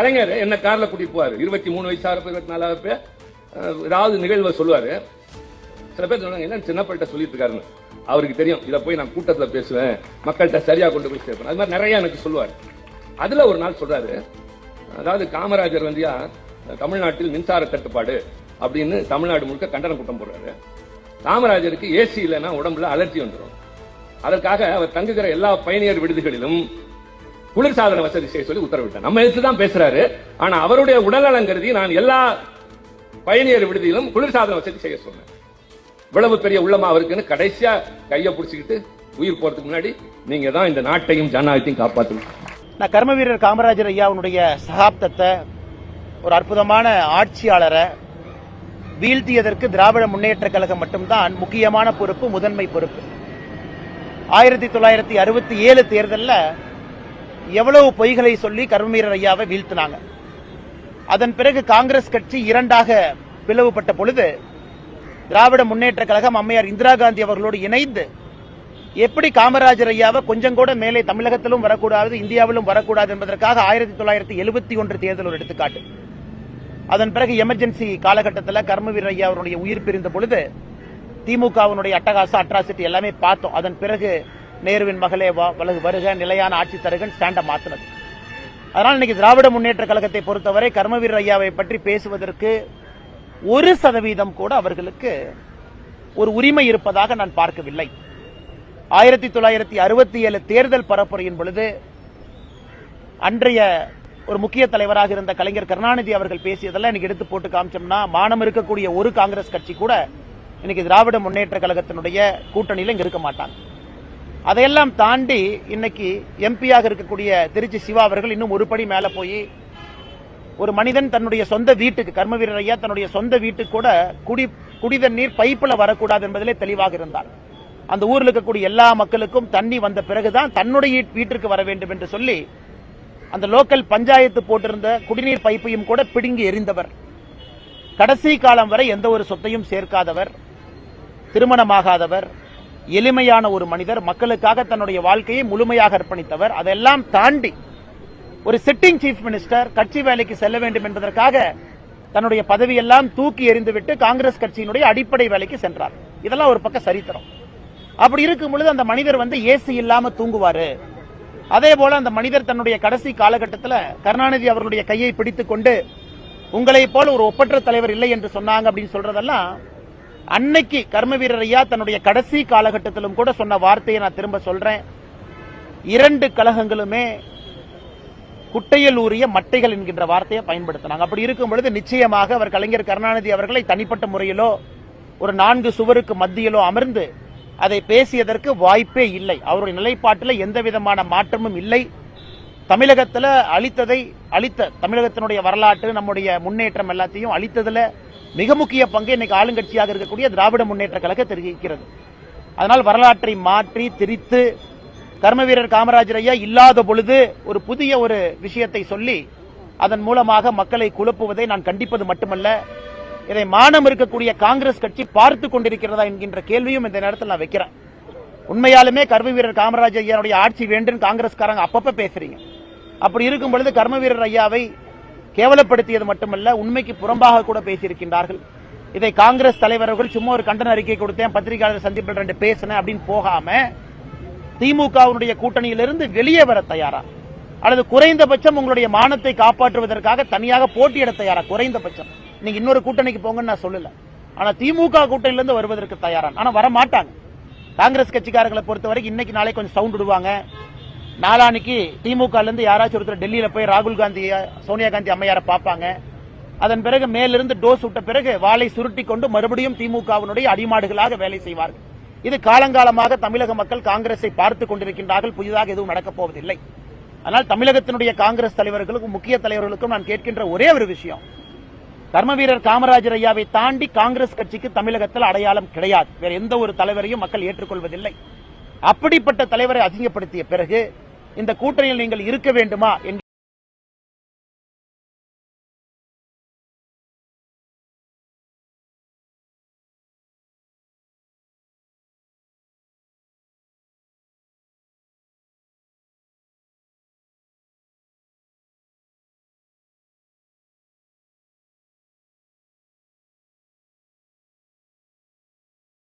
கலைஞர் என்ன கார்ல கூட்டி போவார்? இருபத்தி மூணு வயசாகிறப்ப இருபத்தி நாலாவது ஏதாவது நிகழ்வை சொல்லுவாரு. சில பேர் சொன்னாங்க என்ன சின்னப்பள்கிட்ட சொல்லிட்டு இருக்காருன்னு. அவருக்கு தெரியும். இதை போய் நான் கூட்டத்தில் பேசுவேன். மக்கள்கிட்ட சரியா கொண்டு போய் சேர்ப்பேன். அது மாதிரி நிறைய எனக்கு சொல்லுவார். அதுல ஒரு நாள் சொல்றாரு அதாவது காமராஜர் வந்தியா தமிழ்நாட்டில் மின்சார தட்டுப்பாடு அப்படின்னு தமிழ்நாடு முழுக்க கண்டன கூட்டம் போடுறாரு. காமராஜருக்கு ஏசி இல்லைன்னா உடம்புல அலர்ஜி வந்துடும் அதற்காக அவர் தங்குகிற எல்லா பயணியர் விடுதிகளிலும் குளிர்சாதன வசதி செய்ய சொல்லி உத்தரவிட்டார். நம்ம எடுத்து தான் பேசுறாரு. ஆனா அவருடைய உடல்நலம் கருதி நான் எல்லா பயணியர் விடுதியிலும் குளிர்சாதன வசதி செய்ய சொன்னேன். இவ்வளவு பெரிய உள்ளமா அவருக்குன்னு கடைசியா கையை பிடிச்சிக்கிட்டு உயிர் போறதுக்கு முன்னாடி நீங்க தான் இந்த நாட்டையும் ஜனநாயகத்தையும் காப்பாற்றணும் நான் கர்ம வீரர் காமராஜர் ஐயாவுடைய சகாப்தத்தை ஒரு அற்புதமான ஆட்சியாளரை வீழ்த்தியதற்கு திராவிட முன்னேற்ற கழகம் மட்டும்தான் முக்கியமான பொறுப்பு முதன்மை பொறுப்பு. ஆயிரத்தி தொள்ளாயிரத்தி அறுபத்தி ஏழு தேர்தலில் எவ்வளவு பொய்களை சொல்லி கர்மவீரர் ஐயாவை வீழ்த்தினாங்க. அதன் பிறகு காங்கிரஸ் கட்சி இரண்டாக பிளவுபட்ட பொழுது திராவிட முன்னேற்ற கழகம் அம்மையார் இந்திரா காந்தி அவர்களோடு இணைந்து எப்படி காமராஜர் ஐயாவை கொஞ்சம் கூட மேலே தமிழகத்திலும் வரக்கூடாது இந்தியாவிலும் வரக்கூடாது என்பதற்காக ஆயிரத்தி தொள்ளாயிரத்தி எழுபத்தி ஒன்று தேர்தல் ஒரு எடுத்துக்காட்டு. அதன் பிறகு எமர்ஜென்சி காலகட்டத்தில் கர்மவீரர் ஐயா அவருடைய உயிர் பிரிந்த பொழுது திமுகவினுடைய அட்டகாச அட்ராசிட்டி எல்லாமே பார்த்தோம். அதன் பிறகு நேருவின் மகளே வா வலகு வருக நிலையான ஆட்சி தருகன் ஸ்டாண்டை மாற்றினது அதனால் இன்னைக்கு திராவிட முன்னேற்ற கழகத்தை பொறுத்தவரை கர்மவீரர் ஐயாவை பற்றி பேசுவதற்கு ஒரு சதவீதம் கூட அவர்களுக்கு ஒரு உரிமை இருப்பதாக நான் பார்க்கவில்லை. ஆயிரத்தி தொள்ளாயிரத்தி அறுபத்தி ஏழு தேர்தல் பரப்புரையின் பொழுது அன்றைய ஒரு முக்கிய தலைவராக இருந்த கலைஞர் கருணாநிதி அவர்கள் பேசியதெல்லாம் இன்னைக்கு எடுத்து போட்டு காமிச்சோம்னா மானம் இருக்கக்கூடிய ஒரு காங்கிரஸ் கட்சி கூட இன்னைக்கு திராவிட முன்னேற்ற கழகத்தினுடைய கூட்டணியில் இங்க இருக்க மாட்டாங்க. அதையெல்லாம் தாண்டி இன்னைக்கு எம்பியாக இருக்கக்கூடிய திருச்சி சிவா அவர்கள் இன்னும் ஒரு படி மேலே போய் ஒரு மனிதன் தன்னுடைய சொந்த வீட்டுக்கு கர்மவீரர் ஐயா தன்னுடைய சொந்த வீட்டுக்கு கூட குடி குடித நீர் பைப்பில் வரக்கூடாது என்பதிலே தெளிவாக இருந்தார். அந்த ஊரில் இருக்கக்கூடிய எல்லா மக்களுக்கும் தண்ணி வந்த பிறகுதான் தன்னுடைய வீட்டிற்கு வர வேண்டும் என்று சொல்லி அந்த லோக்கல் பஞ்சாயத்து போட்டிருந்த குடிநீர் பைப்பையும் கூட பிடுங்கி எறிந்தவர். கடைசி காலம் வரை எந்த ஒரு சொத்தையும் சேர்க்காதவர். திருமணமாகாதவர். எளிமையான ஒரு மனிதர் மக்களுக்காக தன்னுடைய வாழ்க்கையை முழுமையாக அர்ப்பணித்தவர். அதெல்லாம் தாண்டி ஒரு சிட்டிங் சீஃப் மினிஸ்டர் கட்சி வேலைக்கு செல்ல வேண்டும் என்பதற்காக தன்னுடைய பதவியெல்லாம் தூக்கி எறிந்துவிட்டு காங்கிரஸ் கட்சியினுடைய அடிப்படை வேலைக்கு சென்றார். இதெல்லாம் ஒரு பக்கம் சரித்திரம். அப்படி இருக்கும் பொழுது அந்த மனிதர் வந்து ஏசி இல்லாம தூங்குவாரு. அதே போல அந்த மனிதர் தன்னுடைய கடைசி காலகட்டத்தில் கருணாநிதி அவர்களுடைய கையை பிடித்துக் கொண்டு உங்களை போல ஒரு ஒப்பற்ற தலைவர் இல்லை என்று சொன்னாங்க அப்படின்னு சொல்றதெல்லாம் அன்னைக்கு கர்ம வீரர் ஐயா தன்னுடைய கடைசி காலகட்டத்திலும் கூட சொன்ன வார்த்தையை நான் திரும்ப சொல்றேன். இரண்டு கழகங்களுமே குட்டையில் ஊறிய மட்டைகள் என்கின்ற வார்த்தையை பயன்படுத்தினாங்க. அப்படி இருக்கும் பொழுது நிச்சயமாக அவர் கலைஞர் கருணாநிதி அவர்களை தனிப்பட்ட முறையிலோ ஒரு நான்கு சுவருக்கு மத்தியிலோ அமர்ந்து அதை பேசியதற்கு வாய்ப்பே இல்லை. அவருடைய நிலைப்பாட்டில் எந்த விதமான மாற்றமும் இல்லை. தமிழகத்தில் அளித்ததை அளித்த தமிழகத்தினுடைய வரலாற்று நம்முடைய முன்னேற்றம் எல்லாத்தையும் அளித்ததில் மிக முக்கிய பங்கு இன்னைக்கு ஆளுங்கட்சியாக இருக்கக்கூடிய திராவிட முன்னேற்ற கழக தெரிவிக்கிறது. அதனால் வரலாற்றை மாற்றி திரித்து கர்மவீரர் காமராஜர் ஐயா இல்லாத பொழுது ஒரு புதிய ஒரு விஷயத்தை சொல்லி அதன் மூலமாக மக்களை குழப்புவதை நான் கண்டிப்பது மட்டுமல்ல இதை மானம் இருக்கக்கூடிய காங்கிரஸ் கட்சி பார்த்து கொண்டிருக்கிறதா என்கின்ற கேள்வியும் இந்த நேரத்தில் நான் வைக்கிறேன். உண்மையாலுமே கர்ம வீரர் காமராஜ் ஐயாவுடைய ஆட்சி வேண்டும் காங்கிரஸ்காரங்க அப்பப்ப பேசுறீங்க. அப்படி இருக்கும் பொழுது கர்ம வீரர் ஐயாவை கேவலப்படுத்தியது மட்டுமல்ல உண்மைக்கு புறம்பாக கூட பேசியிருக்கின்றார்கள். இதை காங்கிரஸ் தலைவர்கள் சும்மா ஒரு கண்டன அறிக்கை கொடுத்தேன் பத்திரிகையாளர் சந்திப்பில் ரெண்டு பேசினேன் அப்படின்னு போகாம திமுகவுடைய கூட்டணியிலிருந்து வெளியே வர தயாரா? அல்லது குறைந்தபட்சம் உங்களுடைய மானத்தை காப்பாற்றுவதற்காக தனியாக போட்டியிட தயாரா? குறைந்தபட்சம். நீங்க இன்னொரு கூட்டணிக்கு போங்கன்னு நான் சொல்லல. ஆனா திமுக கூட்டணியிலிருந்து வருவதற்கு தயாரான் ஆனா வர மாட்டாங்க காங்கிரஸ் கட்சிக்காரர்களை பொறுத்த வரைக்கும் இன்னைக்கு நாளை கொஞ்சம் சவுண்ட் விடுவாங்க. நாளானிக்கு திமுகலேருந்து யாராச்சும் ஒருத்தர் டெல்லியில போய் ராகுல் காந்தி சோனியா காந்தி அம்மையாரை பார்ப்பாங்க. அதன் பிறகு மேலிருந்து டோஸ் விட்ட பிறகு வாளை சுருட்டி கொண்டு மறுபடியும் திமுகவினுடைய அடிமாடுகளாக வேலை செய்வார்கள். இது காலங்காலமாக தமிழக மக்கள் காங்கிரஸை பார்த்து கொண்டிருக்கின்றார்கள். புதிதாக எதுவும் நடக்கப் போவதில்லை. ஆனால் தமிழகத்தினுடைய காங்கிரஸ் தலைவர்களுக்கும் முக்கிய தலைவர்களுக்கும் நான் கேட்கின்ற ஒரே ஒரு விஷயம். கர்மவீரர் காமராஜர் ஐயாவை தாண்டி காங்கிரஸ் கட்சிக்கு தமிழகத்தில் அடையாளம் கிடையாது. வேற எந்த ஒரு தலைவரையும் மக்கள் ஏற்றுக்கொள்வதில்லை. அப்படிப்பட்ட தலைவரை அதிகப்படுத்திய பிறகு இந்த கூட்டணியில் நீங்கள் இருக்க வேண்டுமா